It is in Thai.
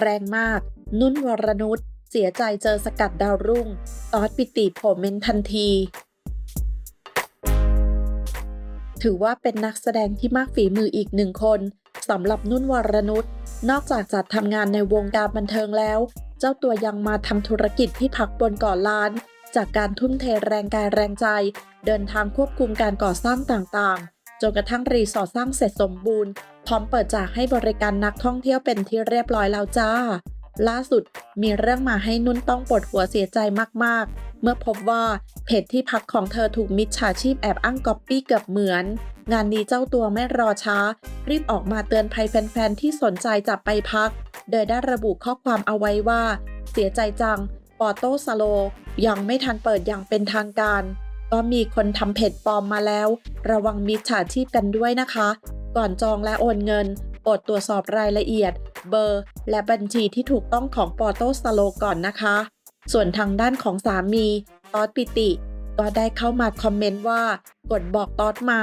แรงมาก นุ่นวรนุชเสียใจเจอสกัดดาวรุ่ง ตอดปิติโผล่เมนทันที ถือว่าเป็นนักแสดงที่มากฝีมืออีกหนึ่งคนสำหรับนุ่นวรนุชนอกจากจะทำงานในวงการบันเทิงแล้ว เจ้าตัวยังมาทำธุรกิจที่พักบนเกาะล้าน จากการทุ่มเทแรงกายแรงใจ เดินทางควบคุมการก่อสร้างต่างๆ จนกระทั่งรีสอร์ทสร้างเสร็จสมบูรณ์ พร้อมเปิดจากให้บริการนักท่องเที่ยวเป็นที่เรียบร้อยแล้วจ้า ล่าสุดมีเรื่องมาให้นุ่นต้องปวดหัวเสียใจมากๆ เมื่อพบว่าเพจที่พักของเธอถูกมิจฉาชีพแอบอ้างก๊อปปี้เกือบเหมือน งานนี้เจ้าตัวไม่รอช้า รีบออกมาเตือนภัยแฟนๆที่สนใจจะไปพัก โดยได้ระบุข้อความเอาไว้ว่า เสียใจจังปอโต้สโลยังไม่ทันเปิดอย่างเป็นทางการ ก็มีคนทำเพจปลอมมาแล้ว ระวังมิจฉาชีพกันด้วยนะคะ ก่อนจองและโอนเงินอดตรวจสอบรายละเอียด เบอร์ และบัญชีที่ถูกต้องของปอโตสโลก่อนนะคะ ส่วนทางด้านของสามี ตอดปิติ ก็ได้เข้ามาคอมเมนต์ว่า กดบอกตอดมา